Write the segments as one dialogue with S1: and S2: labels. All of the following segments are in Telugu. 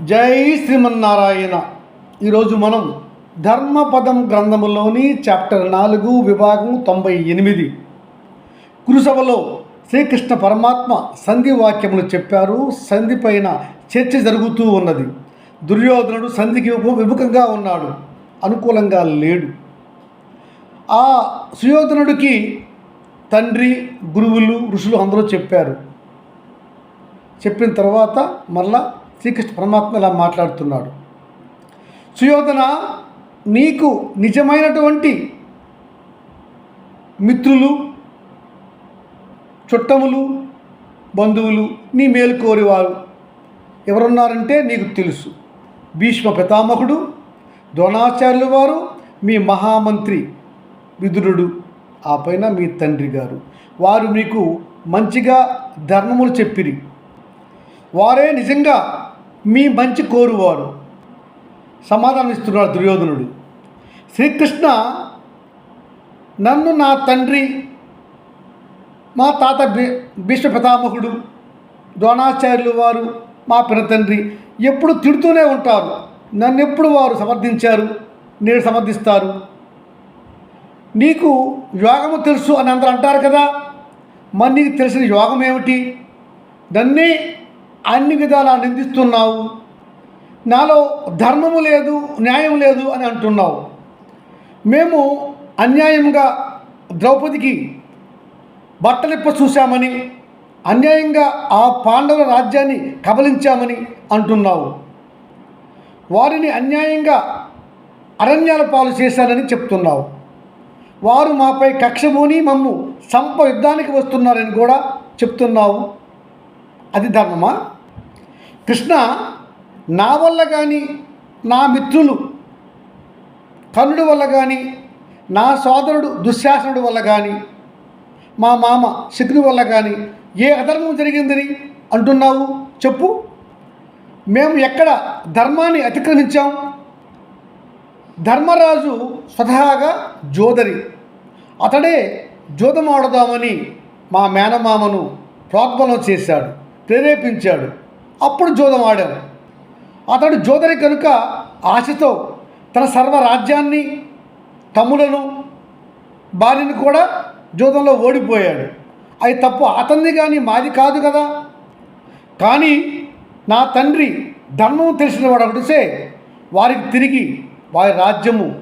S1: జై శ్రీమన్నారాయణ. ఈరోజు మనం ధర్మపదం గ్రంథములోని చాప్టర్ నాలుగు విభాగం తొంభై ఎనిమిది. కురుసభలో శ్రీకృష్ణ పరమాత్మ సంధి వాక్యములు చెప్పారు. సంధి పైన చర్చ జరుగుతూ ఉన్నది. దుర్యోధనుడు సంధికి విముఖంగా ఉన్నాడు. అనుకూలంగా లేడు. ఆ సుయోధనుడికి తండ్రి గురువులు ఋషులు అందరూ చెప్పారు. చెప్పిన తర్వాత మళ్ళా శ్రీకృష్ణ పరమాత్మ ఇలా మాట్లాడుతున్నాడు. సుయోధన నీకు నిజమైనటువంటి మిత్రులు చుట్టములు బంధువులు నీ మేలుకోరేవారు ఎవరున్నారంటే నీకు తెలుసు. భీష్మ పితామహుడు ద్రోణాచార్యులు వారు మీ మహామంత్రి విదురుడు ఆ పైన మీ తండ్రి గారు. వారు మీకు మంచిగా ధర్మములు చెప్పిరి. వారే నిజంగా మీ మంచి కోరువారు. సమాధానం ఇస్తున్నాడు దుర్యోధనుడు. శ్రీకృష్ణ నన్ను నా తండ్రి మా తాత భీష్మ పితామహుడు ద్రోణాచార్యులు వారు మా పినతండ్రి ఎప్పుడు తిడుతూనే ఉంటారు. నన్ను ఎప్పుడు వారు సమర్థించారు? నేను సమర్థిస్తారు. నీకు యోగము తెలుసు అని అందరూ అంటారు కదా. మరి నీకు తెలిసిన యోగం ఏమిటి? నన్నే అన్ని విధాలా నిందిస్తున్నావు. నాలో ధర్మము లేదు న్యాయం లేదు అని అంటున్నావు. మేము అన్యాయంగా ద్రౌపదికి బట్టలిప్ప చూశామని అన్యాయంగా ఆ పాండవుల రాజ్యాన్ని కబలించామని అంటున్నావు. వారిని అన్యాయంగా అరణ్యాల పాలు చేశానని చెప్తున్నావు. వారు మాపై కక్షమూని మమ్ము సంప యుద్ధానికి వస్తున్నారని కూడా చెప్తున్నావు. అది ధర్మమా? కృష్ణ నా వల్ల కానీ నా మిత్రులు కర్ణుడి వల్ల కానీ నా సోదరుడు దుశ్శాసనుడి వల్ల కానీ మా మామ శకుని వల్ల కానీ ఏ అధర్మం జరిగిందని అంటున్నావు? చెప్పు. మేము ఎక్కడ ధర్మాన్ని అతిక్రమించాం? ధర్మరాజు స్వతహాగా జోదరి. అతడే జోదమాడదామని మా మేనమామను ప్రోద్బలం చేశాడు ప్రేరేపించాడు. అప్పుడు జోదం ఆడాడు అతడు జోదరి కనుక ఆశతో తన సర్వరాజ్యాన్ని తమ్ములను భార్యను కూడా జోదంలో ఓడిపోయాడు. అది తప్పు అతన్ని కానీ మాది కాదు కదా. కానీ నా తండ్రి ధర్మం తెలిసిన వాడు ఒకటిసే వారికి తిరిగి వారి రాజ్యము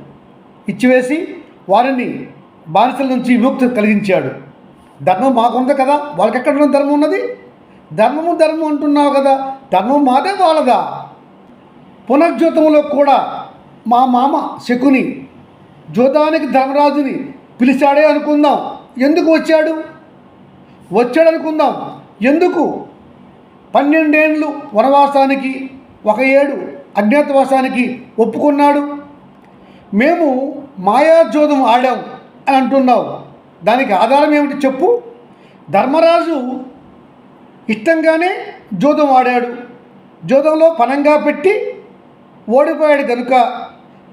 S1: ఇచ్చివేసి వారిని బానిసల నుంచి విముక్తి కలిగించాడు. ధర్మం మాకుంది కదా. వాళ్ళకి ఎక్కడ ధర్మం ఉన్నది? ధర్మము ధర్మం అంటున్నావు కదా. ధర్మం మాదే వాళ్ళదా? పునర్జ్యోతంలో కూడా మా మామ శకుని జ్యోతానికి ధర్మరాజుని పిలిచాడే అనుకుందాం. ఎందుకు వచ్చాడు? వచ్చాడు అనుకుందాం ఎందుకు? పన్నెండేండ్లు వనవాసానికి ఒక ఏడు అజ్ఞాతవాసానికి ఒప్పుకున్నాడు. మేము మాయాజోదం ఆడాం అని అంటున్నావు. దానికి ఆధారం ఏమిటి చెప్పు? ధర్మరాజు ఇష్టంగానే జూదం ఆడాడు జూదంలో పనంగా పెట్టి ఓడిపోయాడు కనుక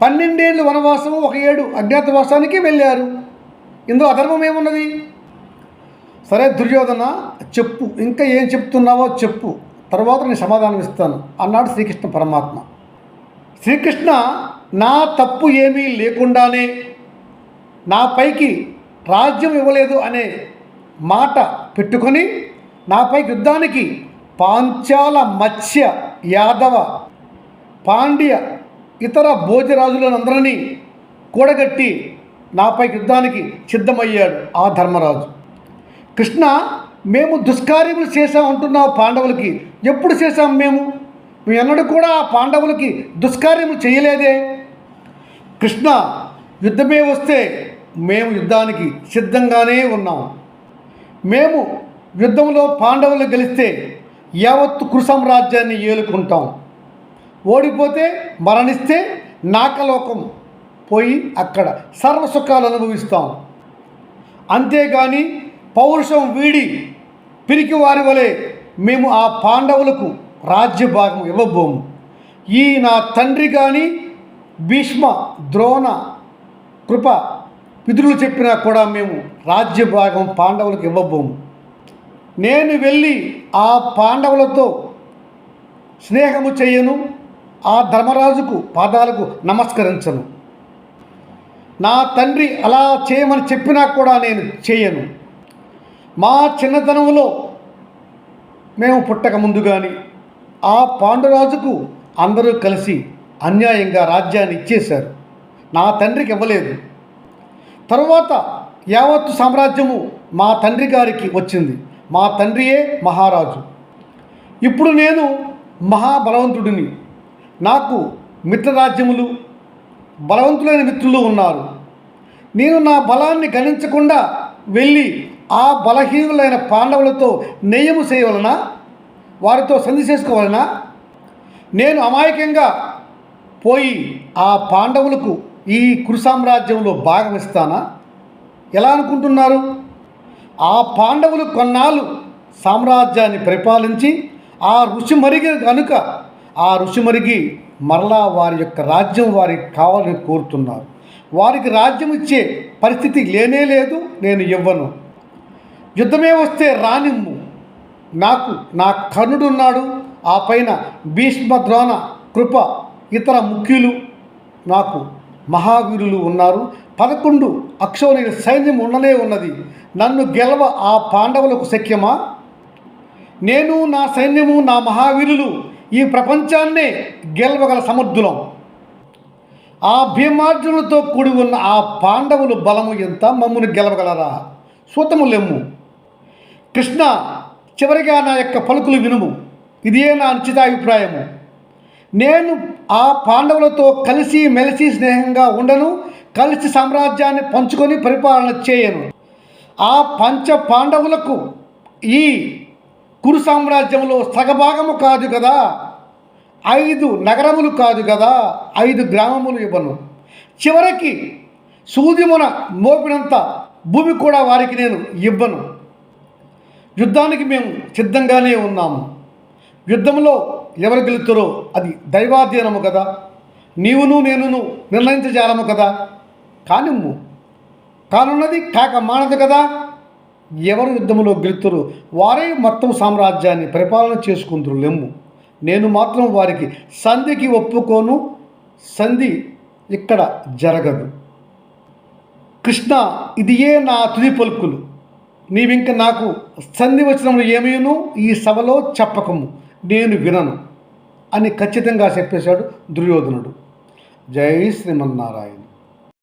S1: పన్నెండేళ్ళు వనవాసము ఒక ఏడు అజ్ఞాతవాసానికి వెళ్ళారు. ఇందులో అధర్మం ఏమున్నది? సరే దుర్యోధన చెప్పు. ఇంకా ఏం చెప్తున్నావో చెప్పు. తర్వాత నేను సమాధానం ఇస్తాను అన్నాడు శ్రీకృష్ణ పరమాత్మ. శ్రీకృష్ణ నా తప్పు ఏమీ లేకుండానే నా పైకి రాజ్యం ఇవ్వలేదు అనే మాట పెట్టుకొని నాపై యుద్ధానికి పాంచాల మత్స్య యాదవ పాండ్య ఇతర భోజరాజులందరినీ కూడగట్టి నాపై యుద్ధానికి సిద్ధమయ్యాడు ఆ ధర్మరాజు. కృష్ణ మేము దుష్కార్యములు చేశాం అంటున్నావు పాండవులకి. ఎప్పుడు చేశాం మేము? మేము ఎన్నడూ కూడా ఆ పాండవులకి దుష్కార్యములు చేయలేదే? కృష్ణ యుద్ధమే వస్తే మేము యుద్ధానికి సిద్ధంగానే ఉన్నాం. మేము యుద్ధంలో పాండవులు గెలిస్తే యావత్తు కురు సామ్రాజ్యాన్ని ఏలుకుంటాం. ఓడిపోతే మరణిస్తే నాకలోకం పోయి అక్కడ సర్వసుఖాలు అనుభవిస్తాం. అంతేగాని పౌరుషం వీడి పిరికి వారి వలె మేము ఆ పాండవులకు రాజ్య భాగం ఇవ్వబోము. ఈ నా తండ్రి కానీ భీష్మ ద్రోణ కృప పితృలు చెప్పినా కూడా మేము రాజ్య భాగం పాండవులకు ఇవ్వబోము. నేను వెళ్ళి ఆ పాండవులతో స్నేహము చేయను ఆ ధర్మరాజుకు పాదాలకు నమస్కరించను. నా తండ్రి అలా చేయమని చెప్పినా కూడా నేను చేయను. మా చిన్నతనంలో మేము పుట్టక ముందు కానీ ఆ పాండురాజుకు అందరూ కలిసి అన్యాయంగా రాజ్యాన్ని ఇచ్చేశారు. నా తండ్రికి ఇవ్వలేదు. తరువాత యావత్తు సామ్రాజ్యము మా తండ్రి గారికి వచ్చింది. మా తండ్రియే మహారాజు. ఇప్పుడు నేను మహాబలవంతుడిని. నాకు మిత్రరాజ్యములు బలవంతులైన మిత్రులు ఉన్నారు. నేను నా బలాన్ని గణించకుండా వెళ్ళి ఆ బలహీనులైన పాండవులతో నెయ్యము చేయవలన? వారితో సంధి చేసుకోవాలనా? నేను అమాయకంగా పోయి ఆ పాండవులకు ఈ కురు సామ్రాజ్యంలో భాగమిస్తానా ఎలా అనుకుంటున్నారు? ఆ పాండవులు కొన్నాళ్ళు సామ్రాజ్యాన్ని పరిపాలించి ఆ ఋషి మరిగి కనుక ఆ ఋషి మరిగి మరలా వారి యొక్క రాజ్యం వారికి కావాలని కోరుతున్నారు. వారికి రాజ్యం ఇచ్చే పరిస్థితి లేనే లేదు నేను ఇవ్వను. యుద్ధమే వస్తే రానిమ్ము. నాకు నా కర్ణుడున్నాడు ఆ పైన భీష్మ ద్రోణ కృప ఇతర ముఖ్యులు నాకు మహావీరులు ఉన్నారు. పదకొండు అక్షోణి సైన్యం ఉండనే ఉన్నది. నన్ను గెలవ ఆ పాండవులకు శక్యమా? నేను నా సైన్యము నా మహావీరులు ఈ ప్రపంచాన్నే గెలవగల సమర్థులం. ఆ భీమార్జునులతో కూడి ఉన్న ఆ పాండవులు బలము ఎంత? మమ్మల్ని గెలవగలరా? సూతము లెమ్ము. కృష్ణ చివరిగా నా యొక్క పలుకులు వినుము. ఇదే నా అభిప్రాయము నేను ఆ పాండవులతో కలిసి మెలిసి స్నేహంగా ఉండను కలిసి సామ్రాజ్యాన్ని పంచుకొని పరిపాలన చేయను. ఆ పంచ పాండవులకు ఈ కురు సామ్రాజ్యంలో సగభాగము కాదు కదా. ఐదు నగరములు కాదు కదా. ఐదు గ్రామములు ఇవ్వను. చివరికి సూదిమున మోపినంత భూమి కూడా వారికి నేను ఇవ్వను. యుద్ధానికి మేము సిద్ధంగానే ఉన్నాము. యుద్ధంలో ఎవరు గెలుతారో అది దైవాధీనము కదా. నీవును నేనును నిర్ణయించజాలము కదా. కానిమ్ము కానున్నది కాక మానదు కదా? ఎవరు యుద్ధంలో గెలుతురు? వారే మొత్తం సామ్రాజ్యాన్ని పరిపాలన చేసుకుందరు లెమ్ము. నేను మాత్రం వారికి సంధికి ఒప్పుకోను. సంధి ఇక్కడ జరగదు. కృష్ణ ఇదియే నా తుది పలుకులు. నీవింక నాకు సంధి వచనములు ఏమీను ఈ సభలో చెప్పకము. నేను వినను. అని ఖచ్చితంగా చెప్పేశాడు దుర్యోధనుడు. జై శ్రీమన్నారాయణ.